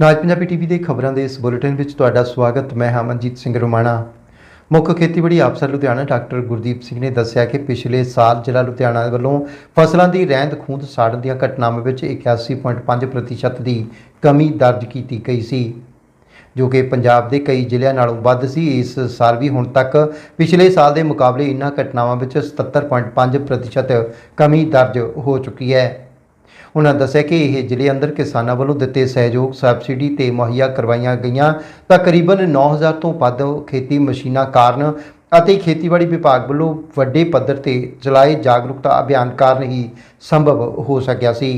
ਨਾਜ Punjabi TV ਦੇ ਖਬਰਾਂ ਦੇ ਇਸ ਬੁਲੇਟਿਨ ਵਿੱਚ ਤੁਹਾਡਾ ਸਵਾਗਤ। ਮੈਂ ਹਾਂ ਮਨਜੀਤ ਸਿੰਘ ਰੋਮਾਣਾ। ਮੁੱਖ ਖੇਤੀਬਾੜੀ ਅਫਸਰ ਲੁਧਿਆਣਾ ਡਾਕਟਰ ਗੁਰਦੀਪ ਸਿੰਘ ਨੇ ਦੱਸਿਆ ਕਿ ਪਿਛਲੇ ਸਾਲ ਜ਼ਿਲ੍ਹਾ ਲੁਧਿਆਣਾ ਵੱਲੋਂ ਫਸਲਾਂ ਦੀ ਰਹਿੰਦ ਖੂੰਹਦ ਸਾੜਨ ਦੀਆਂ ਘਟਨਾਵਾਂ ਵਿੱਚ 81.5% ਦੀ ਕਮੀ ਦਰਜ ਕੀਤੀ ਗਈ ਸੀ, ਜੋ ਕਿ ਪੰਜਾਬ ਦੇ ਕਈ ਜ਼ਿਲ੍ਹਿਆਂ ਨਾਲੋਂ ਵੱਧ ਸੀ। ਇਸ ਸਾਲ ਵੀ ਹੁਣ ਤੱਕ ਪਿਛਲੇ ਸਾਲ ਦੇ ਮੁਕਾਬਲੇ ਇਨ੍ਹਾਂ ਘਟਨਾਵਾਂ ਵਿੱਚ 77.5% ਕਮੀ ਦਰਜ ਹੋ ਚੁੱਕੀ ਹੈ। ਉਹਨਾਂ ਦੱਸਿਆ ਕਿ ਇਹ ਜ਼ਿਲ੍ਹੇ ਅੰਦਰ ਕਿਸਾਨਾਂ ਵੱਲੋਂ ਦਿੱਤੇ ਸਹਿਯੋਗ ਸਬਸਿਡੀ ਤੇ ਮੁਹੱਈਆ ਕਰਵਾਈਆਂ ਗਈਆਂ। ਤਕਰੀਬਨ 9000 ਤੋਂ ਵੱਧ ਖੇਤੀ ਮਸ਼ੀਨਾਂ ਕਾਰਨ ਅਤੇ ਖੇਤੀਬਾੜੀ ਵਿਭਾਗ ਵੱਲੋਂ ਵੱਡੇ ਪੱਧਰ ਤੇ ਚਲਾਏ ਜਾਗਰੂਕਤਾ ਅਭਿਆਨ ਕਾਰਨ ਹੀ ਸੰਭਵ ਹੋ ਸਕਿਆ ਸੀ।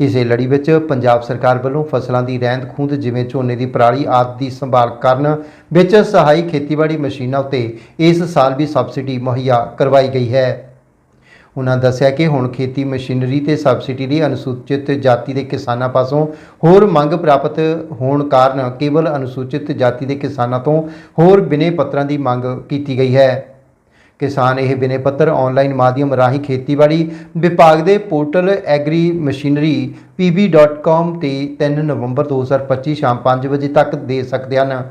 ਇਸੇ ਲੜੀ ਵਿੱਚ ਪੰਜਾਬ ਸਰਕਾਰ ਵੱਲੋਂ ਫਸਲਾਂ ਦੀ ਰਹਿੰਦ ਖੂੰਹਦ ਜਿਵੇਂ ਝੋਨੇ ਦੀ ਪਰਾਲੀ ਆਦਿ ਦੀ ਸੰਭਾਲ ਕਰਨ ਵਿੱਚ ਸਹਾਈ ਖੇਤੀਬਾੜੀ ਮਸ਼ੀਨਾਂ ਉੱਤੇ ਇਸ ਸਾਲ ਵੀ ਸਬਸਿਡੀ ਮੁਹੱਈਆ ਕਰਵਾਈ ਗਈ ਹੈ। ਉਹਨਾਂ ਦੱਸਿਆ ਕਿ ਹੁਣ ਖੇਤੀ ਮਸ਼ੀਨਰੀ ਤੇ ਸਬਸਿਡੀ ਲਈ ਅਨੁਸੂਚਿਤ ਜਾਤੀ ਦੇ ਕਿਸਾਨਾਂ ਪਾਸੋਂ ਹੋਰ ਮੰਗ ਪ੍ਰਾਪਤ ਹੋਣ ਕਾਰਨ ਕੇਵਲ ਅਨੁਸੂਚਿਤ ਜਾਤੀ ਦੇ ਕਿਸਾਨਾਂ ਤੋਂ ਹੋਰ ਬਿਨੇ ਪੱਤਰਾਂ ਦੀ ਮੰਗ ਕੀਤੀ ਗਈ ਹੈ। ਕਿਸਾਨ ਇਹ ਬਿਨੇ ਪੱਤਰ ਆਨਲਾਈਨ ਮਾਧਿਅਮ ਰਾਹੀਂ ਖੇਤੀਬਾੜੀ ਵਿਭਾਗ ਦੇ ਪੋਰਟਲ ਐਗਰੀ ਮਸ਼ੀਨਰੀ pb.com ਤੇ 3 ਨਵੰਬਰ 2025 ਸ਼ਾਮ 5 ਵਜੇ ਤੱਕ ਦੇ ਸਕਦੇ ਹਨ।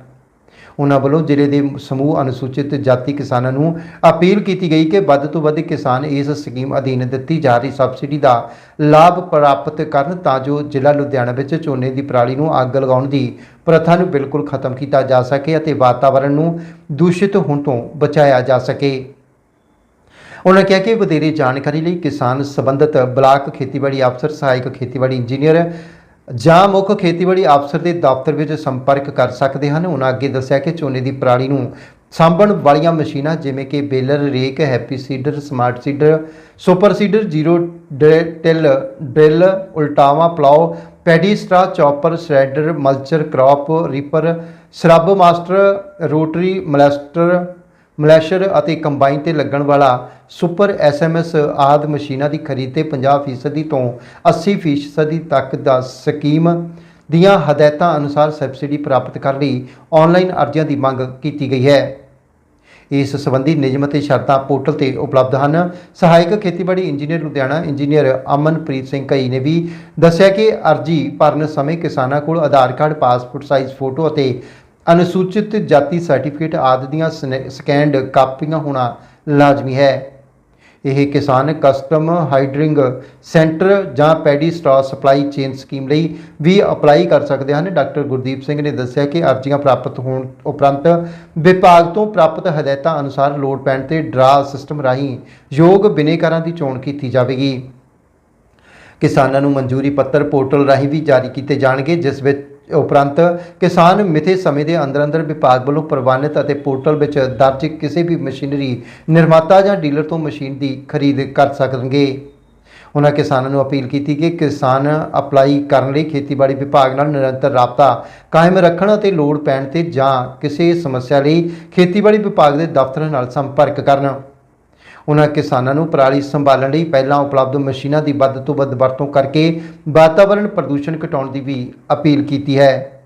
ਉਹਨਾਂ ਵੱਲੋਂ ਜ਼ਿਲ੍ਹੇ ਦੇ ਸਮੂਹ ਅਨੁਸੂਚਿਤ ਜਾਤੀ ਕਿਸਾਨਾਂ ਨੂੰ ਅਪੀਲ ਕੀਤੀ ਗਈ ਕਿ ਵੱਧ ਤੋਂ ਵੱਧ ਕਿਸਾਨ ਇਸ ਸਕੀਮ ਅਧੀਨ ਦਿੱਤੀ ਜਾ ਰਹੀ ਸਬਸਿਡੀ ਦਾ ਲਾਭ ਪ੍ਰਾਪਤ ਕਰਨ ਤਾਂ ਜੋ ਜ਼ਿਲ੍ਹਾ ਲੁਧਿਆਣਾ ਵਿੱਚ ਝੋਨੇ ਦੀ ਪਰਾਲੀ ਨੂੰ ਅੱਗ ਲਗਾਉਣ ਦੀ ਪ੍ਰਥਾ ਨੂੰ ਬਿਲਕੁਲ ਖਤਮ ਕੀਤਾ ਜਾ ਸਕੇ ਅਤੇ ਵਾਤਾਵਰਣ ਨੂੰ ਦੂਸ਼ਿਤ ਹੋਣ ਤੋਂ ਬਚਾਇਆ ਜਾ ਸਕੇ। ਉਹਨਾਂ ਕਿਹਾ ਕਿ ਵਧੇਰੇ ਜਾਣਕਾਰੀ ਲਈ ਕਿਸਾਨ ਸੰਬੰਧਿਤ ਬਲਾਕ ਖੇਤੀਬਾੜੀ ਅਫਸਰ, ਸਹਾਇਕ ਖੇਤੀਬਾੜੀ ਇੰਜੀਨੀਅਰ ਜਾਂ ਮੁੱਖ ਖੇਤੀਬਾੜੀ ਅਫਸਰ ਦੇ ਦਫ਼ਤਰ ਵਿੱਚ ਸੰਪਰਕ ਕਰ ਸਕਦੇ ਹਨ। ਉਹਨਾਂ ਅੱਗੇ ਦੱਸਿਆ ਕਿ ਝੋਨੇ ਦੀ ਪਰਾਲੀ ਨੂੰ ਸਾਂਭਣ ਵਾਲੀਆਂ ਮਸ਼ੀਨਾਂ ਜਿਵੇਂ ਕਿ baler, rake, happy seeder, smart seeder, super seeder, zero ਡ- till, drill, ਉਲਟਾਵਾ, plough, paddy straw, chopper, shredder, mulcher, crop, reaper, ਸਰਬ ਮਾਸਟਰ, ਰੋਟਰੀ, ਮਲੈਸਟਰ ਮਲੈਸ਼ਰ ਅਤੇ ਕੰਬਾਈਨ ਤੇ ਲੱਗਣ ਵਾਲਾ ਸੁਪਰ ਐਸਐਮਐਸ ਆਦ ਮਸ਼ੀਨਾਂ ਦੀ ਖਰੀਦ ਤੇ 50% ਤੋਂ 80% ਤੱਕ ਦਾ ਸਕੀਮ ਦੀਆਂ ਹਦਾਇਤਾਂ ਅਨੁਸਾਰ ਸਬਸਿਡੀ ਪ੍ਰਾਪਤ ਕਰਨ ਲਈ ਆਨਲਾਈਨ ਅਰਜ਼ੀਆਂ ਦੀ ਮੰਗ ਕੀਤੀ ਗਈ ਹੈ। ਇਸ ਸੰਬੰਧੀ ਨਿਯਮ ਅਤੇ ਸ਼ਰਤਾਂ ਪੋਰਟਲ ਤੇ ਉਪਲਬਧ ਹਨ। ਸਹਾਇਕ ਖੇਤੀਬਾੜੀ ਇੰਜੀਨੀਅਰ ਲੁਧਿਆਣਾ ਇੰਜੀਨੀਅਰ ਅਮਨਪ੍ਰੀਤ ਸਿੰਘ ਕਈ ਨੇ ਵੀ ਦੱਸਿਆ ਕਿ ਅਰਜ਼ੀ ਭਰਨ ਸਮੇਂ ਕਿਸਾਨਾਂ ਕੋਲ Aadhaar card, passport size photo ਅਤੇ ਅਨੁਸੂਚਿਤ ਜਾਤੀ ਸਰਟੀਫਿਕੇਟ ਆਦਿ ਦੀਆਂ ਸਨੈ- ਸਕੈਨਡ ਕਾਪੀਆਂ ਹੋਣਾ ਲਾਜ਼ਮੀ ਹੈ। ਇਹ ਕਿਸਾਨ ਕਸਟਮ ਹਾਈਡਰਿੰਗ ਸੈਂਟਰ ਜਾਂ paddy stock supply chain scheme ਲਈ ਵੀ ਅਪਲਾਈ ਕਰ ਸਕਦੇ ਹਨ। ਡਾਕਟਰ ਗੁਰਦੀਪ ਸਿੰਘ ਨੇ ਦੱਸਿਆ ਕਿ ਅਰਜ਼ੀਆਂ ਪ੍ਰਾਪਤ ਹੋਣ ਉਪਰੰਤ ਵਿਭਾਗ ਤੋਂ ਪ੍ਰਾਪਤ ਹਦਾਇਤਾਂ ਅਨੁਸਾਰ ਲੋਡ ਪੈਣ ਤੇ ਡਰਾ ਸਿਸਟਮ ਰਾਹੀਂ ਯੋਗ ਬਿਨੇਕਾਰਾਂ ਦੀ ਚੋਣ ਕੀਤੀ ਜਾਵੇਗੀ। ਕਿਸਾਨਾਂ ਨੂੰ ਮਨਜ਼ੂਰੀ ਪੱਤਰ ਪੋਰਟਲ ਰਾਹੀਂ ਵੀ ਜਾਰੀ ਕੀਤੇ ਜਾਣਗੇ, ਜਿਸ ਵਿੱਚ ਉਪਰੰਤ ਕਿਸਾਨ ਮਿਥੇ ਸਮੇਂ ਦੇ ਅੰਦਰ ਅੰਦਰ ਵਿਭਾਗ ਵੱਲੋਂ ਪ੍ਰਵਾਨਿਤ ਅਤੇ ਪੋਰਟਲ ਵਿੱਚ ਦਰਜ ਕਿਸੇ ਵੀ ਮਸ਼ੀਨਰੀ ਨਿਰਮਾਤਾ ਜਾਂ ਡੀਲਰ ਤੋਂ ਮਸ਼ੀਨ ਦੀ ਖਰੀਦ ਕਰ ਸਕਣਗੇ। ਉਹਨਾਂ ਕਿਸਾਨਾਂ ਨੂੰ ਅਪੀਲ ਕੀਤੀ ਕਿ ਕਿਸਾਨ ਅਪਲਾਈ ਕਰਨ ਲਈ ਖੇਤੀਬਾੜੀ ਵਿਭਾਗ ਨਾਲ ਨਿਰੰਤਰ ਰਾਬਤਾ ਕਾਇਮ ਰੱਖਣ ਅਤੇ ਲੋੜ ਪੈਣ ਤੇ ਜਾਂ ਕਿਸੇ ਸਮੱਸਿਆ ਲਈ ਖੇਤੀਬਾੜੀ ਵਿਭਾਗ ਦੇ ਦਫ਼ਤਰ ਨਾਲ ਸੰਪਰਕ ਕਰਨ। ਉਹਨਾਂ ਕਿਸਾਨਾਂ ਨੂੰ ਪਰਾਲੀ ਸੰਭਾਲਣ ਲਈ ਪਹਿਲਾਂ ਉਪਲਬਧ ਮਸ਼ੀਨਾਂ ਦੀ ਵੱਧ ਤੋਂ ਵੱਧ ਵਰਤੋਂ ਕਰਕੇ ਵਾਤਾਵਰਣ ਪ੍ਰਦੂਸ਼ਣ ਘਟਾਉਣ ਦੀ ਵੀ ਅਪੀਲ ਕੀਤੀ ਹੈ।